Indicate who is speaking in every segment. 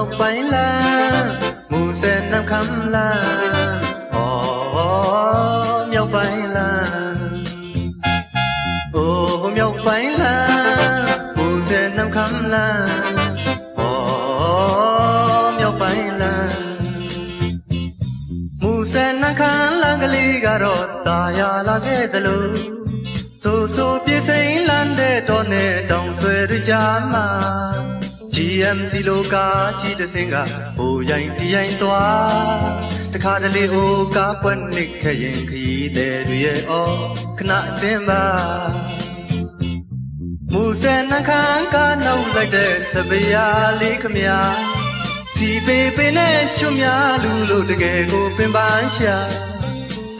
Speaker 1: မြောက်ပိုင်းလမ်းမူဆယ်နှံခမ်းလမ်းဩမြောက်ပိုင်းလမ်းအိုမြောက်ပိုင်းလမ်းမူဆယ်နှံခမ်းလမ်းဩမြောက်ပိုင်းလမ်းမူဆယ်နှံခမ်းလမ်းကလေးကတော့ตาရလာခဲ့တယ်လို့ဆိုဆိုပြေစိန်လန်းတဲ့တော့နဲ့တောင်ဆွဲရကြမှာ GMC လိုကာကြီးတစ်စင်းကဟိုရိုင်းတရိုင်းသွားတခါတလေအိုကားပွက်နစ်ခရင်ခရီးတဲ့တွေရဲ့အော်ခဏအစင်းပါမူဆယ်နှခမ်းကနောက်လိုက်တဲ့စပယ်ယာလေးခမညာစီပေပေနဲ့ရှုံများလူလို့တကယ်ကိုပင်ပန်းရှာ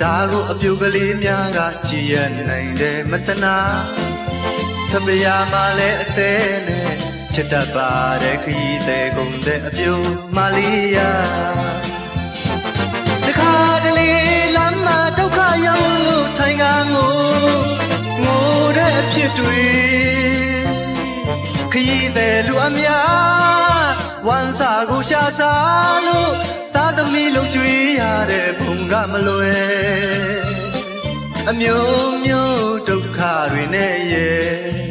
Speaker 1: ဒါကိုအပြူကလေးများကကြည်ရနိုင်တယ်မတနာသပရာမှာလည်းအသေးနဲ့ ချစ်တတ်ပါတဲ့ခရီးတဲ့ကုန်တဲ့အပြူမလေးယာတခါတလေလမ်းမှာဒုက္ခရောက်လို့ထိုင်ကငိုငိုတဲ့အဖြစ်တွေခရီးတဲ့လူအများဝန်စာကိုရှာစားလို့သားသမီးလုံးကျွေးရတဲ့ဘုံကမလွယ်အမျိုးမျိုးဒုက္ခတွေနဲ့ရဲ့